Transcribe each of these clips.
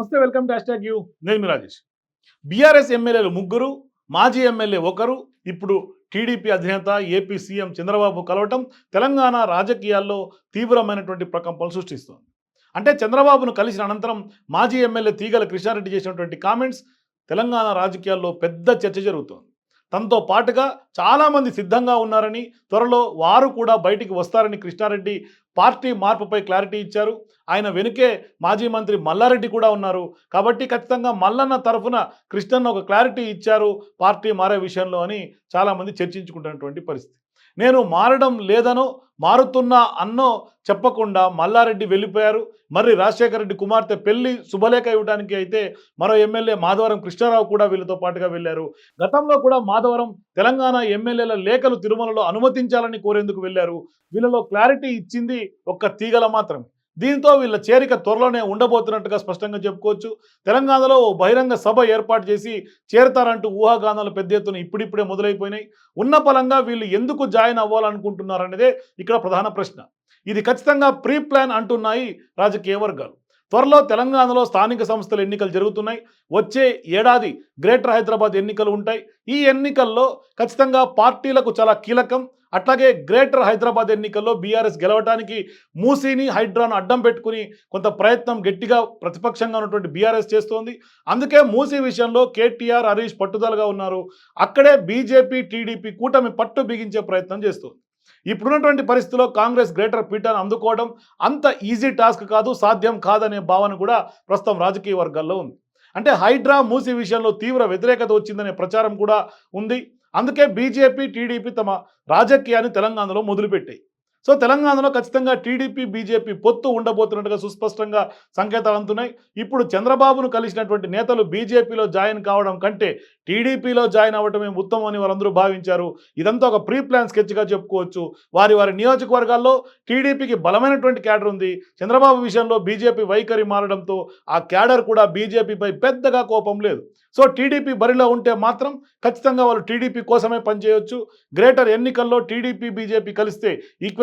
నమస్తే welcome to hash you. నేను మీ Rajesh. BRS ఎమ్మెల్యేలు ముగ్గురు మాజీ ఎమ్మెల్యే ఒకరు ఇప్పుడు టీడీపీ అధినేత ఏపీ సీఎం చంద్రబాబు కలవటం తెలంగాణ రాజకీయాల్లో తీవ్రమైనటువంటి ప్రకంపనలు సృష్టిస్తోంది. అంటే చంద్రబాబును కలిసిన అనంతరం మాజీ ఎమ్మెల్యే తీగల కృష్ణారెడ్డి చేసినటువంటి కామెంట్స్ తెలంగాణ రాజకీయాల్లో పెద్ద చర్చ జరుగుతోంది. తనతో పాటుగా చాలామంది సిద్ధంగా ఉన్నారని త్వరలో వారు కూడా బయటికి వస్తారని కృష్ణారెడ్డి పార్టీ మార్పుపై క్లారిటీ ఇచ్చారు. ఆయన వెనుకే మాజీ మంత్రి మల్లారెడ్డి కూడా ఉన్నారు. కాబట్టి ఖచ్చితంగా మల్లన్న తరఫున కృష్ణన్న ఒక క్లారిటీ ఇచ్చారు పార్టీ మారే విషయంలో అని చాలామంది చర్చించుకుంటున్నటువంటి పరిస్థితి. నేను మారడం లేదనో మారుతున్నా అన్నో చెప్పకుండా మల్లారెడ్డి వెళ్ళిపోయారు. మరి రాజశేఖర రెడ్డి కుమార్తె పెళ్ళి శుభలేఖ ఇవ్వడానికి అయితే మరో ఎమ్మెల్యే మాధవరం కృష్ణారావు కూడా వీళ్ళతో పాటుగా వెళ్ళారు. గతంలో కూడా మాధవరం తెలంగాణ ఎమ్మెల్యేల లేఖలు తిరుమలలో అనుమతించాలని కోరేందుకు వెళ్ళారు. వీళ్ళలో క్లారిటీ ఇచ్చింది ఒక్క తీగల మాత్రమే. దీంతో వీళ్ళ చేరిక త్వరలోనే ఉండబోతున్నట్టుగా స్పష్టంగా చెప్పుకోవచ్చు. తెలంగాణలో ఓ బహిరంగ సభ ఏర్పాటు చేసి చేరతారంటూ ఊహాగానాలు పెద్ద ఎత్తున ఇప్పుడిప్పుడే మొదలైపోయినాయి. ఉన్న పలంగా వీళ్ళు ఎందుకు జాయిన్ అవ్వాలనుకుంటున్నారనేదే ఇక్కడ ప్రధాన ప్రశ్న. ఇది ఖచ్చితంగా ప్రీ ప్లాన్ అంటున్నాయి రాజకీయ వర్గాలు. త్వరలో తెలంగాణలో స్థానిక సంస్థల ఎన్నికలు జరుగుతున్నాయి. వచ్చే ఏడాది గ్రేటర్ హైదరాబాద్ ఎన్నికలు ఉంటాయి. ఈ ఎన్నికల్లో ఖచ్చితంగా పార్టీలకు చాలా కీలకం. అట్లాగే గ్రేటర్ హైదరాబాద్ ఎన్నికల్లో బీఆర్ఎస్ గెలవడానికి మూసీని హైడ్రాను అడ్డం పెట్టుకుని కొంత ప్రయత్నం గట్టిగా ప్రతిపక్షంగా ఉన్నటువంటి బీఆర్ఎస్ చేస్తోంది. అందుకే మూసీ విషయంలో కేటీఆర్ హరీష్ పట్టుదలగా ఉన్నారు. అక్కడే బీజేపీ టీడీపీ కూటమి పట్టు బిగించే ప్రయత్నం చేస్తుంది. ఇప్పుడున్నటువంటి పరిస్థితిలో కాంగ్రెస్ గ్రేటర్ పీఠాన్ని అందుకోవడం అంత ఈజీ టాస్క్ కాదు సాధ్యం కాదనే భావన కూడా ప్రస్తుతం రాజకీయ వర్గాల్లో ఉంది. అంటే హైడ్రా మూసీ విషయంలో తీవ్ర వ్యతిరేకత వచ్చిందనే ప్రచారం కూడా ఉంది. అందుకే బీజేపీ టీడీపీ తమ రాజకీయాన్ని తెలంగాణలో మొదలుపెట్టాయి. సో తెలంగాణలో ఖచ్చితంగా టీడీపీ బీజేపీ పొత్తు ఉండబోతున్నట్టుగా సుస్పష్టంగా సంకేతాలు అందుతున్నాయి. ఇప్పుడు చంద్రబాబును కలిసినటువంటి నేతలు బీజేపీలో జాయిన్ కావడం కంటే టీడీపీలో జాయిన్ అవ్వటమే ఉత్తమం అని వారందరూ భావించారు. ఇదంతా ఒక ప్రీ ప్లాన్ స్కెచ్గా చెప్పుకోవచ్చు. వారి వారి నియోజకవర్గాల్లో టీడీపీకి బలమైనటువంటి క్యాడర్ ఉంది. చంద్రబాబు విషయంలో బీజేపీ వైఖరి మారడంతో ఆ క్యాడర్ కూడా బీజేపీపై పెద్దగా కోపం లేదు. సో టీడీపీ బరిలో ఉంటే మాత్రం ఖచ్చితంగా వాళ్ళు టీడీపీ కోసమే పనిచేయవచ్చు గ్రేటర్ ఎన్నికల్లో టీడీపీ బీజేపీ కలిస్తే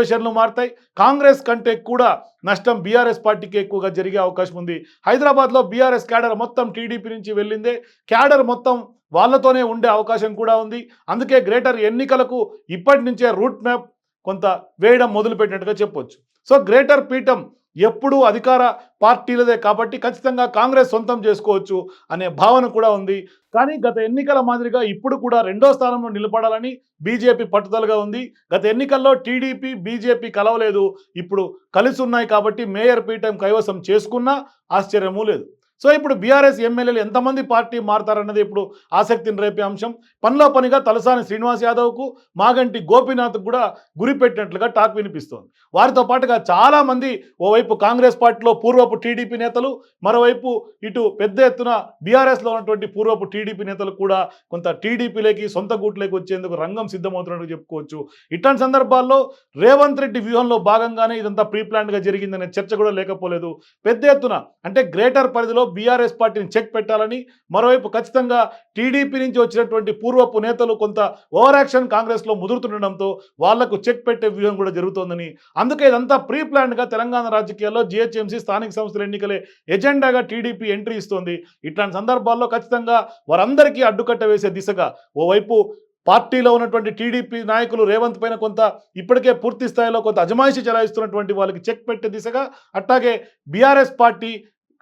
ఈక్వేషన్లు మారుతాయి. కాంగ్రెస్ కంటే కూడా నష్టం బీఆర్ఎస్ పార్టీకి ఎక్కువగా జరిగే అవకాశం ఉంది. హైదరాబాద్లో బీఆర్ఎస్ క్యాడర్ మొత్తం టీడీపీ నుంచి వెళ్ళిందే. క్యాడర్ మొత్తం వాళ్ళతోనే ఉండే అవకాశం కూడా ఉంది. అందుకే గ్రేటర్ ఎన్నికలకు ఇప్పటి నుంచే రూట్ మ్యాప్ కొంత వేయడం మొదలుపెట్టినట్టుగా చెప్పొచ్చు. సో గ్రేటర్ పీఠం ఎప్పుడూ అధికార పార్టీలదే కాబట్టి ఖచ్చితంగా కాంగ్రెస్ సొంతం చేసుకోవచ్చు అనే భావన కూడా ఉంది. కానీ గత ఎన్నికల మాదిరిగా ఇప్పుడు కూడా రెండో స్థానంలో నిలబడాలని బీజేపీ పట్టుదలగా ఉంది. గత ఎన్నికల్లో టీడీపీ బీజేపీ కలవలేదు. ఇప్పుడు కలిసి ఉన్నాయి కాబట్టి మేయర్ పీఠం కైవసం చేసుకున్నా ఆశ్చర్యమూ లేదు. సో ఇప్పుడు బీఆర్ఎస్ ఎమ్మెల్యేలు ఎంతమంది పార్టీ మారతారన్నది ఇప్పుడు ఆసక్తిని రేపే అంశం. పనిలో పనిగా తలసాని శ్రీనివాస్ యాదవ్కు మాగంటి గోపీనాథ్ కూడా గురిపెట్టినట్లుగా టాక్ వినిపిస్తోంది. వారితో పాటుగా చాలామంది ఓవైపు కాంగ్రెస్ పార్టీలో పూర్వపు టీడీపీ నేతలు మరోవైపు ఇటు పెద్ద ఎత్తున బీఆర్ఎస్లో ఉన్నటువంటి పూర్వపు టీడీపీ నేతలు కూడా కొంత టీడీపీలోకి సొంత గూట్లోకి వచ్చేందుకు రంగం సిద్ధమవుతున్నట్టు చెప్పుకోవచ్చు. ఇట్లాంటి సందర్భాల్లో రేవంత్ రెడ్డి వ్యూహంలో భాగంగానే ఇదంతా ప్రీప్లాన్గా జరిగిందనే చర్చ కూడా లేకపోలేదు. పెద్ద ఎత్తున అంటే గ్రేటర్ పరిధిలో బీఆర్ఎస్ పార్టీని చెక్ పెట్టాలని మరోవైపు ఖచ్చితంగా టీడీపీ నుంచి వచ్చినటువంటి పూర్వపు నేతలు కొంత ఓవర్ యాక్షన్ కాంగ్రెస్లో ముదురుతుండడంతో వాళ్ళకు చెక్ పెట్టే వ్యూహం కూడా జరుగుతోందని. అందుకే ఇదంతా ప్రీ ప్లాన్గా తెలంగాణ రాజకీయాల్లో జిహెచ్ఎంసీ స్థానిక సంస్థల ఎన్నికలే ఎజెండాగా టీడీపీ ఎంట్రీ ఇస్తోంది. ఇట్లాంటి సందర్భాల్లో ఖచ్చితంగా వారందరికీ అడ్డుకట్ట వేసే దిశగా ఓవైపు పార్టీలో ఉన్నటువంటి టీడీపీ నాయకులు రేవంత్ పైన కొంత ఇప్పటికే పూర్తి స్థాయిలో కొంత అజమాయిషి చెలాయిస్తున్నటువంటి వాళ్ళకి చెక్ పెట్టే దిశగా అట్లాగే బీఆర్ఎస్ పార్టీ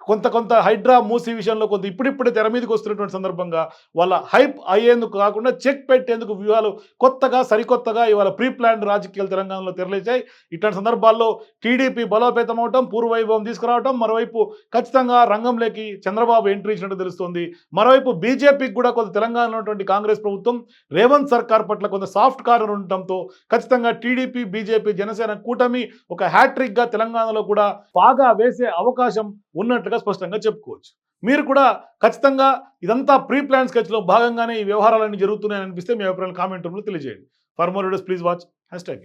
కొంత కొంత హైడ్రా మూసీ విషయంలో కొంత ఇప్పుడిప్పుడే తెర మీదకి వస్తున్నటువంటి సందర్భంగా వాళ్ళ హైప్ అయ్యేందుకు కాకుండా చెక్ పెట్టేందుకు వ్యూహాలు కొత్తగా సరికొత్తగా ఇవాళ ప్రీ ప్లాన్డ్ రాజకీయాలు తెలంగాణలో తెరలేచాయి. ఇట్లాంటి సందర్భాల్లో టీడీపీ బలోపేతం అవటం పూర్వవైభవం తీసుకురావటం మరోవైపు ఖచ్చితంగా రంగంలోకి చంద్రబాబు ఎంట్రీ ఇచ్చినట్టు తెలుస్తుంది. మరోవైపు బీజేపీకి కూడా కొంత తెలంగాణలో ఉన్నటువంటి కాంగ్రెస్ ప్రభుత్వం రేవంత్ సర్కార్ పట్ల కొంత సాఫ్ట్ కార్నర్ ఉండటంతో ఖచ్చితంగా టీడీపీ బీజేపీ జనసేన కూటమి ఒక హ్యాట్రిక్గా తెలంగాణలో కూడా బాగా వేసే అవకాశం ఖచ్చితంగా స్పష్టంగా చెప్పుకోవచ్చు. మీరు కూడా ఖచ్చితంగా ఇదంతా ప్రీ ప్లాన్ స్కెచ్లో భాగంగానే ఈ వ్యవహారాలన్నీ జరుగుతున్నాయని అనిపిస్తే మీ అభిప్రాయాలు కామెంట్ రూమ్లో తెలియజేయండి. For more videos please watch hashtag